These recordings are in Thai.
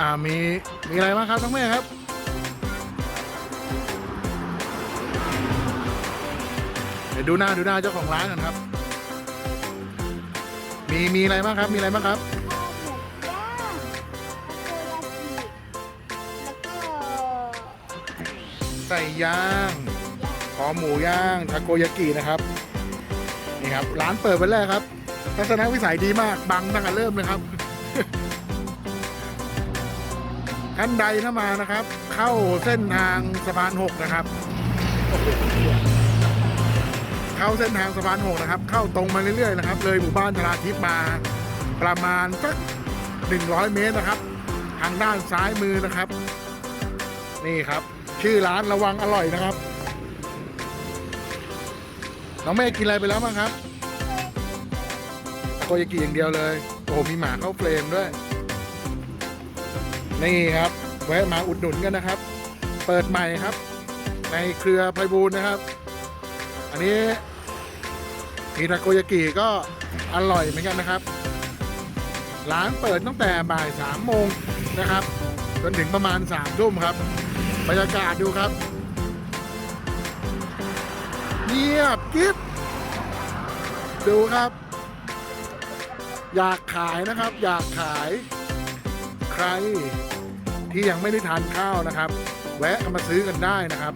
อ่ามีมีอะไรบ้างครับทั้งแม่ครับ เดี๋ยวดูหน้าดูหน้าเจ้าของร้านกันครับ มีมีอะไรบ้างครับ มีอะไรบ้างครับ ข้าวหมูย่างแล้วก็ไก่ย่างคอหมูย่างทาโกยากินะครับนี่ครับ ร้านเปิดวันแรกครับทัศนวิสัยดีมากบังตั้งแต่เริ่มเลยครับ ท่านใดถ้ามานะครับ เข้าเส้นทางสะพานหกนะครับ เข้าเส้นทางสะพานหกนะครับ เข้าตรงมาเรื่อยๆนะครับ เลยหมู่บ้านธราทิพย์มาประมาณสักหนึ่งร้อยเมตรนะครับ ทางด้านซ้ายมือนะครับ นี่ครับ ชื่อร้านระวังอร่อยนะครับน้องเมฆกินอะไรไปแล้วบ้งครับโกยากิอย่างเดียวเลย โอ้โหมีหมาเข้าเฟรมด้วย นี่ครับแวะมาอุดหนุนกันนะครับ เปิดใหม่ครับ ในเครือไพบูลนะครับ อันนี้มีทาโกยากิก็อร่อยเหมือนกันนะครับร้านเปิดตั้งแต่บ่ายสามโมงนะครับ จนถึงประมาณสามทุ่มครับบรรยากาศดูครับเงียบกิ๊บดูครับ อยากขายนะครับ อยากขายใคร ที่ยังไม่ได้ทานข้าวนะครับ แวะกันมาซื้อกันได้นะครับ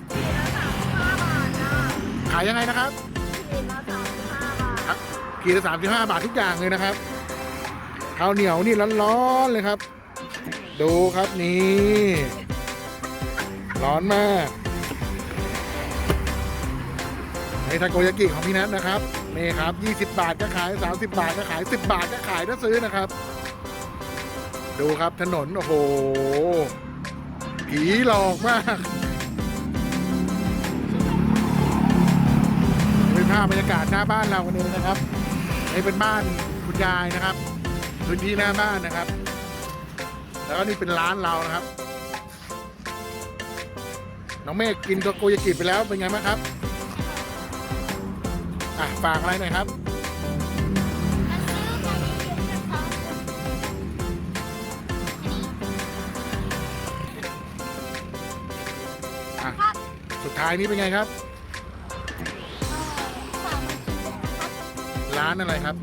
ขายยังไงนะครับขีดละสามสิบห้าบาทขีดละสามสิบห้าบาททุกอย่างเลยนะครับข้าวเหนียวนี่ร้อนๆเลยครับ ดูครับนี่ ร้อนมากในทาโกยากิของพี่นัทนะครับนี่ครับ 20 บาทก็ขาย 30 บาทก็ขาย 10 บาทก็ขายถ้าซื้อนะครับ ดูครับถนน โอ้โห ผีหลอกมากเป็นภาพบรรยากาศหน้าบ้านเรากันเองนะครับนี่เป็นบ้านคุณยายนะครับพื้นที่หน้าบ้านนะครับ แล้วก็นี่เป็นร้านเรานะครับ น้องเมฆกินตัวโกยากิไปแล้วเป็นไงบ้างครับ อะฝากอะไรหน่อยครับายนี้เป็นไงครับ ร้านอะไรครับ